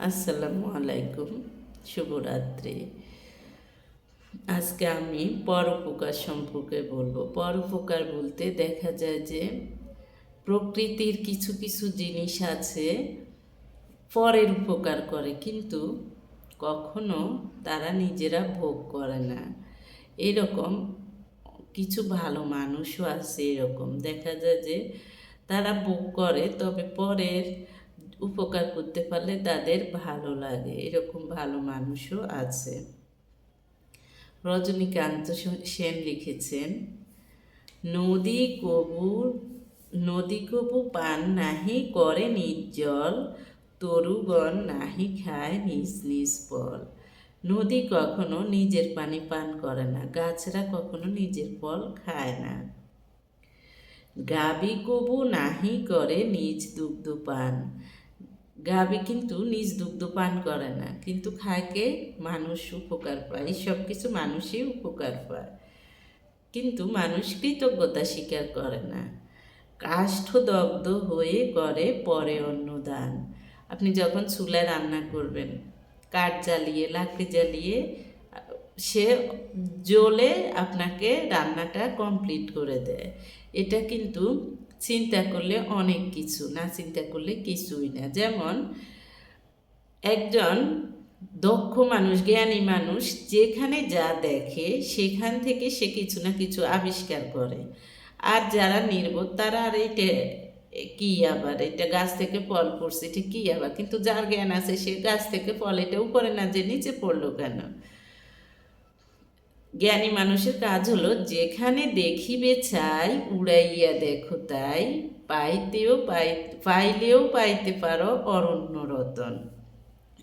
আসসালামু আলাইকুম, শুভরাত্রি। আজকে আমি পরোপকার সম্পর্কে বলব। পরোপকার বলতে দেখা যায় যে, প্রকৃতির কিছু কিছু জিনিস আছে, পরের উপকার করে, কিন্তু কখনো তারা নিজেরা ভোগ করে না। এরকম কিছু ভালো মানুষও আছে এরকম। দেখা যায় যে, তারা ভোগ করে, তবে পরের উপকার করতে পারলে তাদের ভালো লাগে। এরকম ভালো মানুষও আছে। রজনীকান্ত সেন লিখেছেন, নদী কবু নদী কবু পান নাহি, করে নির্জল তরুগণ নাহি খায় নিজ নিজ ফল। নদী কখনো নিজের পানি পান করে না, গাছরা কখনো নিজের ফল খায় না। গাবি কবু নাহি, করে নিজ দুগ্ধ পান। গাবি কিন্তু নিজ দুগ্ধ পান করে না, কিন্তু খায়কে মানুষ উপকার পায় সব কিছু মানুষই উপকার পায়। কিন্তু মানুষ কৃতজ্ঞতা স্বীকার করে না। কাষ্ঠদগ্ধ হয়ে করে পরে অন্নদান। আপনি যখন চুলায় রান্না করবেন, কাঠ জ্বালিয়ে, লাকড়ি জ্বালিয়ে, সে জ্বলে আপনাকে রান্নাটা কমপ্লিট করে দেয়। এটা কিন্তু চিন্তা করলে অনেক কিছু, না চিন্তা করলে কিছুই না। যেমন, একজন দক্ষ মানুষ, জ্ঞানী মানুষ যেখানে যা দেখে সেখান থেকে সে কিছু না কিছু আবিষ্কার করে। আর যারা নির্বোধ, তারা আর এটা কি আবার? এটা গাছ থেকে ফল পড়ছে এটা কি আবার? কিন্তু যার জ্ঞান আছে, সে গাছ থেকে ফল এটা উপরে না, যে নিচে পড়ল কেন? জ্ঞানী মানুষের কাজ হলো, যেখানে দেখিবে চাই, উড়াইয়া দেখো তাই, পাইতেও পাই, পাইলেও পাইতে পারো অরণ্য রতন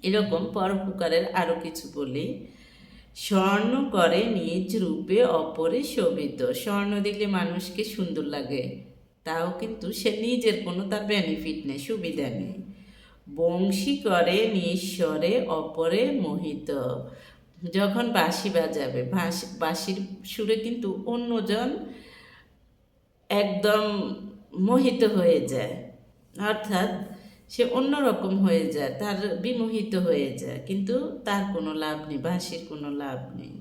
এরকম পরোপকারের আরও কিছু বলি। স্বর্ণ করে নিজ রূপে অপরে শোভিত। স্বর্ণ দিলে মানুষকে সুন্দর লাগে, তাও কিন্তু সে নিজের কোনো তার বেনিফিট নেই, সুবিধা নেই। বংশী করে নিঃস্বরে অপরে মোহিত। যখন বাঁশি বাজাবে বাঁশির সুরে কিন্তু অন্যজন একদম মোহিত হয়ে যায়। অর্থাৎ সে অন্যরকম হয়ে যায়, তার বিমোহিত হয়ে যায়। কিন্তু তার কোনো লাভ নেই, বাঁশির কোনো লাভ নেই।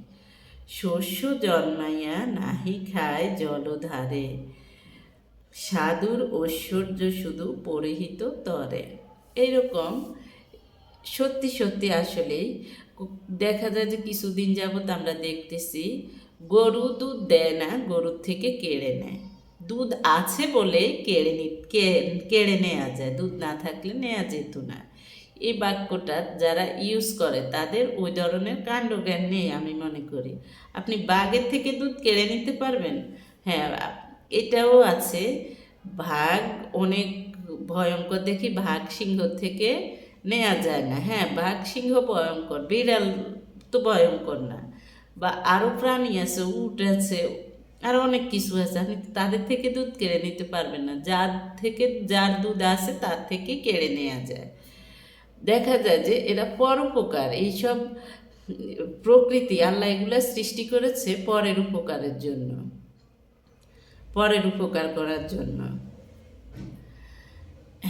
শস্য জন্মাইয়া নাহি খায় জলধারে, সাধুর ঐশ্বর্য শুধু পরিহিত তরে। এইরকম সত্যি সত্যি আসলেই দেখা যায় যে কিছুদিন যাবৎ আমরা দেখতেছি গরু দুধ দেয় না গরুর থেকে কেড়ে নেয়। দুধ আছে বলে কেড়ে নি কেড়ে নেওয়া যায়, দুধ না থাকলে নেওয়া যেত না। এই বাক্যটা যারা ইউজ করে তাদের ওই ধরনের কাণ্ডজ্ঞান নেই আমি মনে করি। আপনি বাঘের থেকে দুধ কেড়ে নিতে পারবেন? হ্যাঁ এটাও আছে। ভাগ অনেক ভয়ঙ্কর, দেখি ভাগ সিংহ থেকে নেওয়া যায় না। হ্যাঁ বাঘ সিংহ ভয়ঙ্কর, বিড়াল তো ভয়ঙ্কর না। বা আরও প্রাণী আছে, উট আছে, আর অনেক কিছু আছে। আপনি তাদের থেকে দুধ কেড়ে নিতে পারবেন না। যার থেকে, যার দুধ আছে, তার থেকে কেড়ে নেওয়া যায়। দেখা যায় যে এরা পরোপকার। এইসব প্রকৃতি, আল্লাহ এগুলা সৃষ্টি করেছে পরের উপকারের জন্য। পরের উপকার করার জন্য।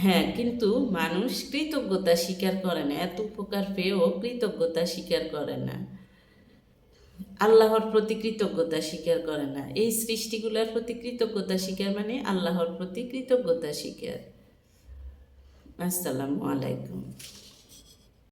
হ্যাঁ কিন্তু মানুষ কৃতজ্ঞতা স্বীকার করে না, এত উপকার পেয়েও কৃতজ্ঞতা স্বীকার করে না। আল্লাহর প্রতি কৃতজ্ঞতা স্বীকার করে না। এই সৃষ্টিগুলোর প্রতি কৃতজ্ঞতা স্বীকার মানে আল্লাহর প্রতি কৃতজ্ঞতা স্বীকার। আসসালামু আলাইকুম।